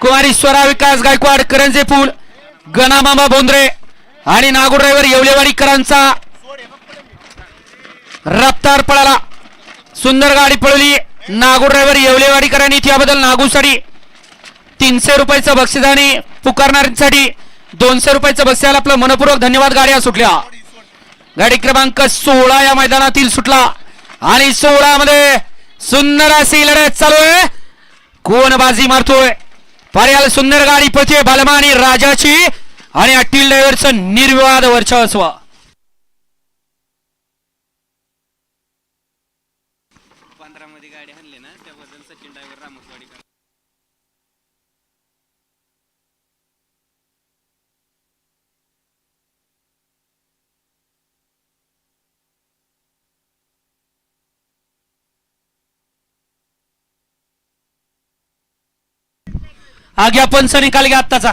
कुमारी स्वरा विकास गायकवाड करंजे पूल गणामामा बोंद्रे आणि नागूर ड्रायव्हर येवलेवाडीकरांचा रफ्तार पळाला. सुंदर गाडी पळली नागूर ड्रायव्हर येवलेवाडीकरांनी त्याबद्दल नागूसाठी तीनशे रुपयाचं बक्षीस आणि पुकारणाऱ्यांसाठी दोनशे रुपयाचं बक्षीस आपलं मनपूर्वक धन्यवाद. गाड्या सुटल्या. गाडी क्रमांक सोळा या मैदानातील सुटला. आणि सोळा मध्ये सुंदर अशी लढत चालू आहे. कोण बाजी मारतोय? पर्याल सुंदर गाडी पळते बालमा राजाची आणि अट्टील ड्रायव्हरचं निर्विवाद वर्चस्व. पंधरा मध्ये गाडी आणली ना त्याबद्दल सचिन ड्रायव्हर रामसवाडी आज्ञा पंच निकाल घ्या आत्ताचा.